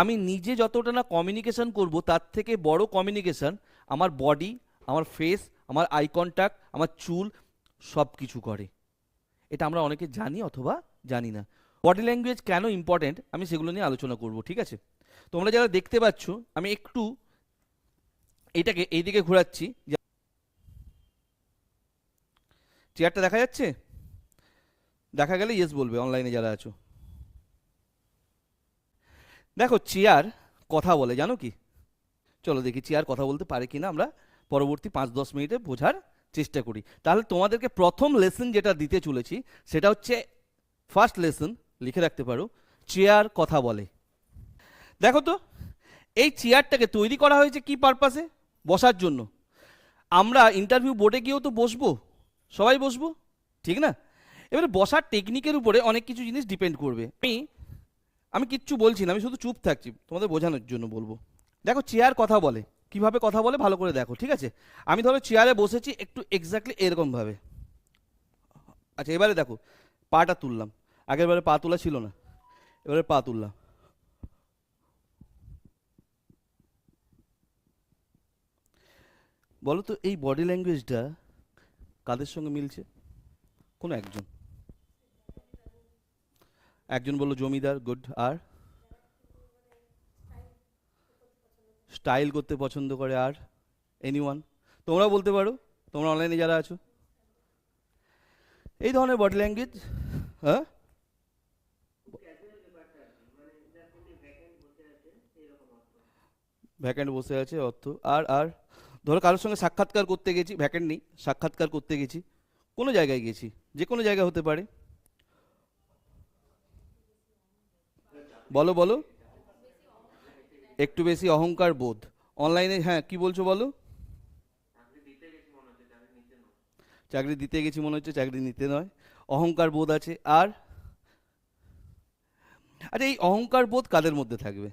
আমি নিজে যতটা না কমিউনিকেশন করব, তার থেকে বড় কমিউনিকেশন আমার বডি আমার ফেস আমার আই কন্ট্যাক্ট আমার চুল সব কিছু করে। এটা আমরা অনেকে জানি অথবা জানি না। বডি ল্যাঙ্গুয়েজ কেন ইম্পর্ট্যান্ট আমি সেগুলো নিয়ে আলোচনা করব, ঠিক আছে? তোমরা যারা দেখতে পাচ্ছ, আমি একটু এটাকে এইদিকে ঘোরাচ্ছি। চেয়ারটা দেখা যাচ্ছে? দেখা গেলে ইয়েস বলবে অনলাইনে যারা আছো। দেখো, চেয়ার কথা বলে, জানো কি? চলো দেখি চেয়ার কথা বলতে পারে কিনা আমরা পরবর্তী পাঁচ দশ মিনিটে বোঝার চেষ্টা করি। তাহলে তোমাদেরকে প্রথম লেসন যেটা দিতে চলেছি, সেটা হচ্ছে ফার্স্ট লেসন লিখে রাখতে পারো, চেয়ার কথা বলে। দেখো তো, এই চেয়ারটাকে তৈরি করা হয়েছে কি পারপাসে বসার জন্য। আমরা ইন্টারভিউ বোর্ডে গিয়েও তো বসবো, সবাই বসবো, ঠিক না? এবারে বসার টেকনিকের উপরে অনেক কিছু জিনিস ডিপেন্ড করবে। আমি আমি কিচ্ছু বলছি না, আমি শুধু চুপ থাকছি। তোমাদের বোঝানোর জন্য বলব। দেখো, চেয়ার কথা বলে। কীভাবে কথা বলে ভালো করে দেখো, ঠিক আছে? আমি ধরো চেয়ারে বসেছি একটু এক্স্যাক্টলি এরকমভাবে। আচ্ছা এবারে দেখো, পাটা তুললাম। আগের বারে পা তোলা ছিল না। এবারে পা তুললাম। বলো তো, এই বডি ল্যাঙ্গুয়েজটা কাদের সঙ্গে মিলছে? কোনো একজন। একজন বলল, জমিদার গুড আর? স্টাইল করতে পছন্দ করে, আর? এনিওয়ান তোমরা বলতে পারো, তোমরা অনলাইনে যারা আছো? এই ধরনের বডি ল্যাঙ্গুয়েজ হ্যাঁ? ভ্যাকেন্ট বসে আছে, অর্থ, আর আর? ধরো, কারোর সঙ্গে সাক্ষাৎকার করতে গেছি ভ্যাকেন্ট নেই, সাক্ষাৎকার করতে গেছি, কোনো জায়গায় গেছি, যে কোনো জায়গা হতে পারে। বলো বলো। একটু বেশি অহংকার বোধ। অনলাইনে হ্যাঁ কি বলছো বলো? চাকরি দিতে গেছি মনে হচ্ছে, চাকরি নিতে নয়। অহংকার বোধ আছে, আর? আচ্ছা এই অহংকার বোধ কাদের মধ্যে থাকবে?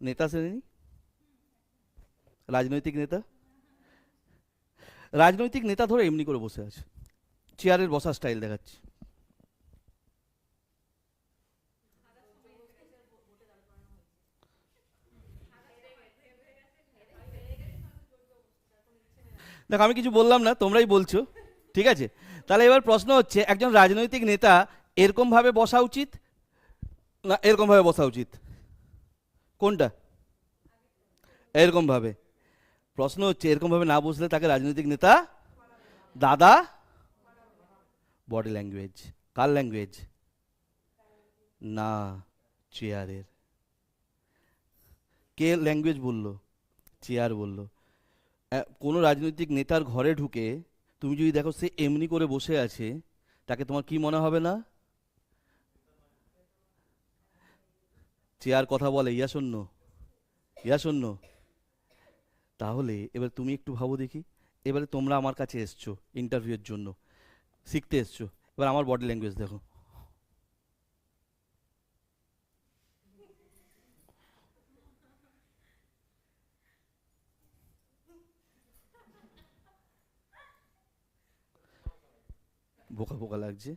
নেতা শ্রেণি? রাজনৈতিক নেতা? রাজনৈতিক নেতা ধরে এমনি করে বসে আছে। চেয়ারের বসার স্টাইল দেখাচ্ছে। দেখো, আমি কিছু বললাম না, তোমরাই বলছো, ঠিক আছে? তাহলে এবার প্রশ্ন হচ্ছে, একজন রাজনৈতিক নেতা এরকমভাবে বসা উচিত? না, এরকমভাবে বসা উচিত। কোনটা? এরকমভাবে। প্রশ্ন হচ্ছে, এরকমভাবে না বসলে তাকে রাজনৈতিক নেতা? দাদা? বডি ল্যাঙ্গুয়েজ কার ল্যাঙ্গুয়েজ না, চেয়ারের। কে ল্যাঙ্গুয়েজ বলল? চেয়ার বলল। কোনো রাজনৈতিক নেতার ঘরে ঢুকে তুমি যদি দেখো সে এমনি করে বসে আছে, তাকে তোমার কি মনে হবে না? চেয়ার কথা বলে, ইয়া শূন্য ইয়া শূন্য তাহলে এবার তুমি একটু ভাবো দেখি, এবারে তোমরা আমার কাছে এসছো ইন্টারভিউয়ের জন্য, শিখতে এসছো। এবার আমার বডি ল্যাঙ্গুয়েজ দেখো। বোকা বোকা লাগছে।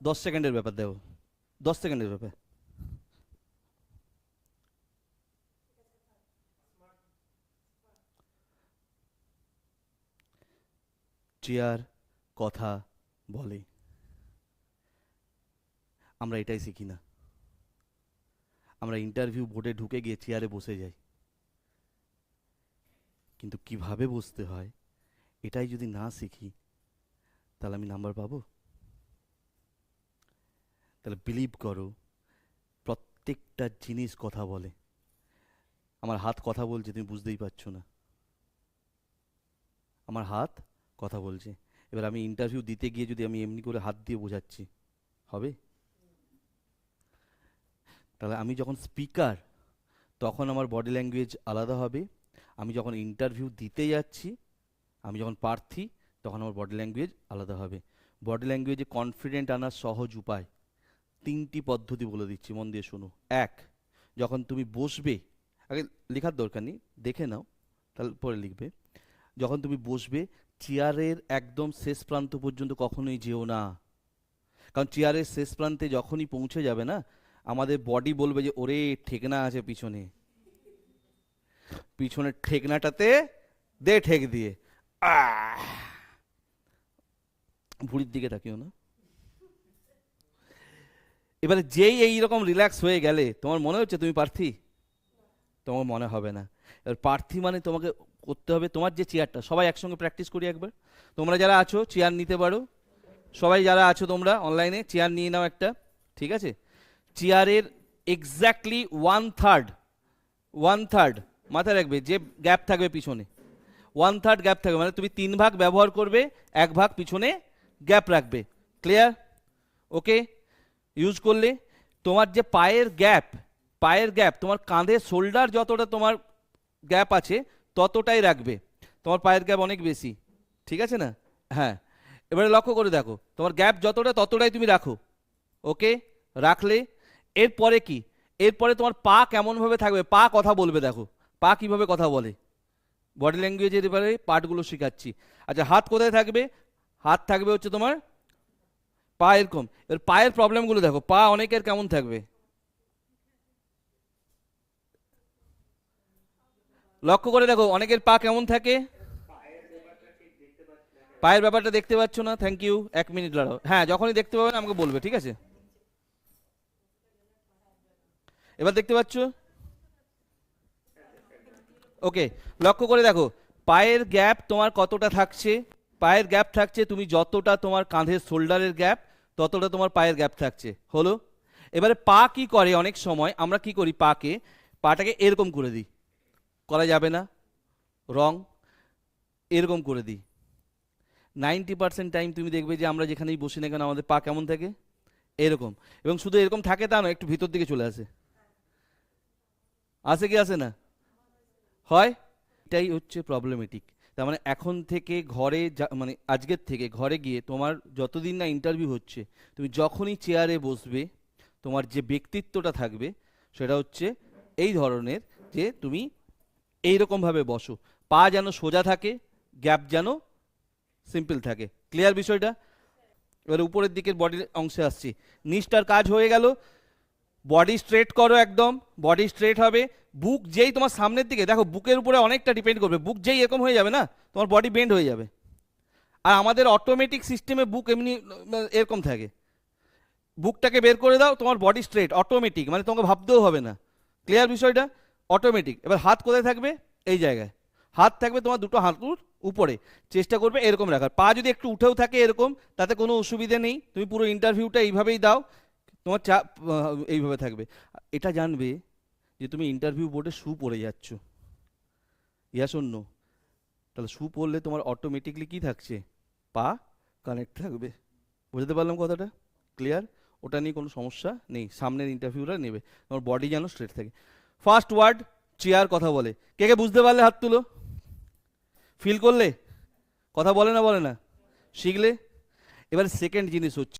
দশ সেকেন্ডের ব্যাপার দেখো দশ সেকেন্ডের ব্যাপার। চেয়ার, কথা, বলে। আমরা এটাই শিখি না। আমরা ইন্টারভিউ বোর্ডে ঢুকে গিয়ে চেয়ারে বসে যাই। কিন্তু কীভাবে বসতে হয়, এটাই যদি না শিখি তাহলে আমি নাম্বার পাবো? তাহলে বিলিভ করো, প্রত্যেকটা জিনিস কথা বলে। আমার হাত কথা বলছে, তুমি বুঝতেই পারছ না। আমার হাত কথা বলছে। এবার আমি ইন্টারভিউ দিতে গিয়ে যদি আমি এমনি করে হাত দিয়ে বোঝাচ্ছি, হবে? তাহলে আমি যখন স্পিকার তখন আমার বডি ল্যাঙ্গুয়েজ আলাদা হবে। আমি যখন ইন্টারভিউ দিতে যাচ্ছি, আমি যখন প্রার্থী তখন আমার বডি ল্যাঙ্গুয়েজ আলাদা হবে। বডি ল্যাঙ্গুয়েজে কনফিডেন্ট আনার সহজ উপায় তিনটি পদ্ধতি বলে দিচ্ছি, মন দিয়ে শোনো। এক, যখন তুমি বসবে, আগে লেখার দরকার নেই, দেখে নাও পরে লিখবে। যখন তুমি বসবে, চেয়ারের একদম শেষ প্রান্ত পর্যন্ত কখনোই যেও না। কারণ চেয়ারের শেষ প্রান্তে যখনই পৌঁছে যাবে না, আমাদের বডি বলবে যে, ওরে, ঠেকনা আছে পিছনে। পিছনের ঠেকনাটাতে দে ঠেক দিয়ে। আহ! ভুঁড়ির দিকে তাকিও না। এবারে যেই এই রকম রিল্যাক্স হয়ে গেলে, তোমার মনে হচ্ছে তুমি প্রার্থী? তোমার মনে হবে না। এবার প্রার্থী মানে তোমাকে করতে হবে তোমার যে চেয়ারটা সবাই একসঙ্গে প্র্যাকটিস করি একবার। তোমরা যারা আছো চেয়ার নিতে পারো। সবাই যারা আছো তোমরা অনলাইনে চেয়ার নিয়ে নাও একটা, ঠিক আছে? চেয়ারের exactly one third one third মাথায় রাখবে, যে গ্যাপ থাকবে পিছনে। ওয়ান থার্ড গ্যাপ থাকবে মানে তুমি তিন ভাগ ব্যবহার করবে, এক ভাগ পিছনে গ্যাপ রাখবে। ক্লিয়ার ওকে ইউজ করলে তোমার যে পায়ের গ্যাপ পায়ের গ্যাপ, তোমার কাঁধে শোল্ডার যতটা তোমার গ্যাপ আছে, ততটাই রাখবে। তোমার পায়ের গ্যাপ অনেক বেশি। ঠিক আছে না? হ্যাঁ। এবারে লক্ষ্য করে দেখো, তোমার গ্যাপ যতটা ততটাই তুমি রাখো। ওকে রাখলে এরপরে কি? এরপরে তোমার পা কেমনভাবে থাকবে? পা কথা বলবে দেখো। পা কীভাবে কথা বলে? বডি ল্যাঙ্গুয়েজের এবারে পার্টগুলো শেখাচ্ছি। আচ্ছা হাত কোথায় থাকবে? হাত থাকবে হচ্ছে তোমার পা এরকম এবার পায়ের প্রবলেমগুলো দেখো, পা অনেকের কেমন থাকবে? লক্ষ্য করে দেখো, অনেকের পা কেমন থাকে? পায়ের ব্যাপারটা দেখতে পাচ্ছ না? থ্যাংক ইউ এক মিনিট দাঁড়াও। হ্যাঁ যখনই দেখতে পাবে আমাকে বলবে, ঠিক আছে? এবার দেখতে পাচ্ছ? ওকে লক্ষ্য করে দেখো, পায়ের গ্যাপ তোমার কতটা থাকছে? পায়ের গ্যাপ থাকছে, তুমি যতটা তোমার কাঁধের শোল্ডারের গ্যাপ, ততটা তোমার পায়ের গ্যাপ থাকছে। হলো? এবারে পা কি করে অনেক সময়, আমরা কি করি পাকে? পাটাকে এরকম করে দিই। করা যাবে না। রং এরকম করে দিই। নাইনটি পার্সেন্ট টাইম তুমি দেখবে যে আমরা যেখানেই বসি না কেন, আমাদের পা কেমন থাকে? এরকম। এবং শুধু এরকম থাকে তা নয়, একটু ভিতর দিকে চলে আসে। আসে কি আসে না? হয়? এটাই হচ্ছে প্রবলেমেটিক তার মানে এখন থেকে ঘরে মানে আজকের থেকে ঘরে গিয়ে তোমার যতদিন না ইন্টারভিউ হচ্ছে, তুমি যখনই চেয়ারে বসবে, তোমার যে ব্যক্তিত্বটা থাকবে, সেটা হচ্ছে এই ধরনের যে তুমি এইরকমভাবে বসো। পা যেন সোজা থাকে গ্যাপ যেন সিম্পল থাকে। ক্লিয়ার বিষয়টা? এবার উপরের দিকের বডির অংশে আসছি। নিচটার কাজ হয়ে গেল। বডি স্ট্রেট করো একদম। বডি স্ট্রেট হবে। বুক যেই তোমার সামনের দিকে দেখো বুকের উপরে অনেকটা ডিপেন্ড করবে। বুক যেই এরকম হয়ে যাবে না তোমার বডি বেন্ড হয়ে যাবে। আর আমাদের অটোমেটিক সিস্টেমে বুক এমনি এরকম থাকে। বুকটাকে বের করে দাও তোমার বডি স্ট্রেট অটোমেটিক মানে তোমাকে ভাবতেও হবে না। ক্লিয়ার বিষয়টা? অটোমেটিক এবার হাত কোথায় থাকবে? এই জায়গায়। হাত থাকবে তোমার দুটো হাঁটুর উপরে। চেষ্টা করবে এরকম রাখার। পা যদি একটু উঠেও থাকে এরকম তাতে কোনো অসুবিধে নেই। তুমি পুরো ইন্টারভিউটা এইভাবেই দাও। তোমার আহ, এইভাবে থাকবে। এটা জানবে যে তুমি ইন্টারভিউ বোর্ডে শু পরে যাচ্ছ। ইয়া শূন্য তাহলে শু পরলে তোমার অটোমেটিকলি কি থাকছে? পা কানেক্ট থাকবে। বুঝতে পারলাম কথাটা? ক্লিয়ার ওটা নিয়ে কোনো সমস্যা নেই। সামনের ইন্টারভিউটা নেবে। তোমার বডি যেন স্ট্রেট থাকে। ফার্স্ট ওয়ার্ড চেয়ার কথা বলে। কে কে বুঝতে পারলে হাত তুলো? ফিল করলে? কথা বলে না বলে না? শিখলে? এবার সেকেন্ড জিনিস হচ্ছে